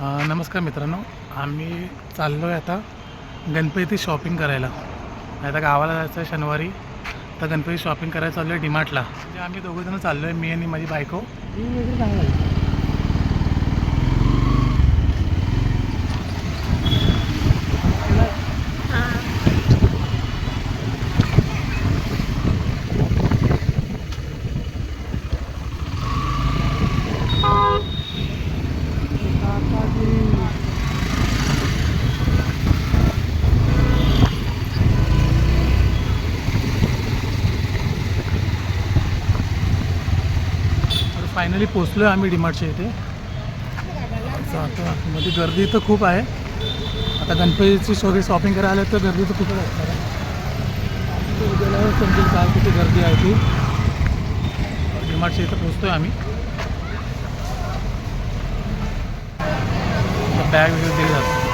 नमस्कार मित्रांनो आम्ही चाललो आहे आता गणपती शॉपिंग करायला. आता गावाला जायचं आहे शनिवारी तर गणपती शॉपिंग करायला चाललो आहे डीमार्टला म्हणजे आम्ही दोघंजणं चाललो आहे मी आणि माझी बायको. फायनली पोचलो आहे आम्ही डीमार्टच्या इथे. आता मध्ये गर्दी तर खूप आहे. आता गणपतीची सगळी शॉपिंग करायला आलं तर गर्दी तर खूपच असणार आहे. तिथे गेल्यावर समजेल काय किती गर्दी आहे ती. डीमार्टच्या इथं पोचतो आहे आम्ही बॅग वगैरे दिली जातो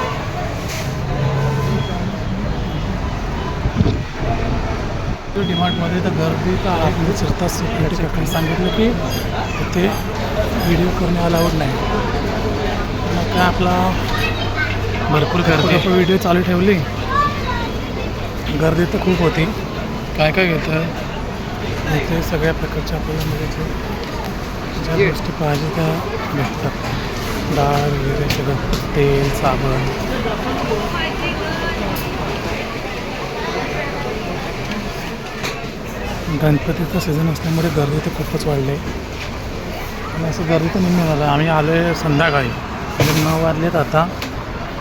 डीमार्टमध्ये तर गर्दी तर आपली चिरता सिक्युरिटी गार्डने सांगितलं की इथे व्हिडिओ करणे अलाउड नाही. मग काय आपला भरपूर गर्दी. आपण व्हिडिओ चालू ठेवली. गर्दी तर खूप होती. काय काय घेतं इथे सगळ्या प्रकारच्या आपल्याला मिळायचे ज्या गोष्टी पाहिजे त्या भेटतात. डाळ वगैरे सगळं. तेल साबण. गणपतीचा सीझन असल्यामुळे गर्दी तर खूपच वाढली. आहे आणि असं गर्दी तर निम्मी होणार आम्ही आलो आहे संध्याकाळी. म्हणजे नऊ वाजलेत आता.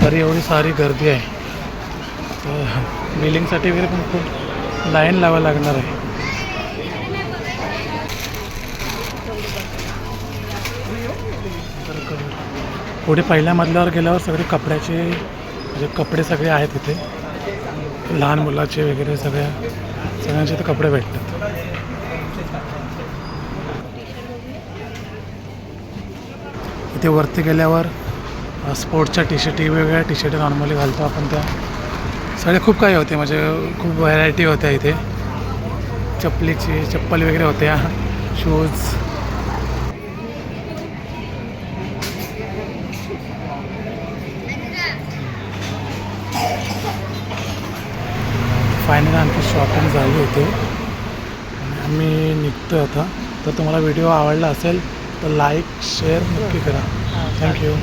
तरी एवढी सारी गर्दी आहे. तर बिलिंगसाठी वगैरे पण खूप लाईन लावावं लागणार आहे. पुढे पहिल्या मजल्यावर गेल्यावर सगळे कपड्याचे म्हणजे कपडे सगळे आहेत तिथे. लहान मुलाचे वगैरे सगळ्या. सगळ्यांचे इथे कपडे भेटतात. इथे वरती गेल्यावर स्पोर्ट्सच्या टी शर्टी वेगवेगळ्या टी शर्ट नॉर्मली घालतो आपण त्या. सगळे खूप काही होते म्हणजे खूप व्हरायटी होत्या इथे. चपलीची चप्पल वगैरे होत्या शूज फायनली आमची शॉपिंग झाली होती. आणि आम्ही निघतो आता. तर तुम्हाला व्हिडिओ आवडला असेल तर लाईक शेअर नक्की करा. थँक्यू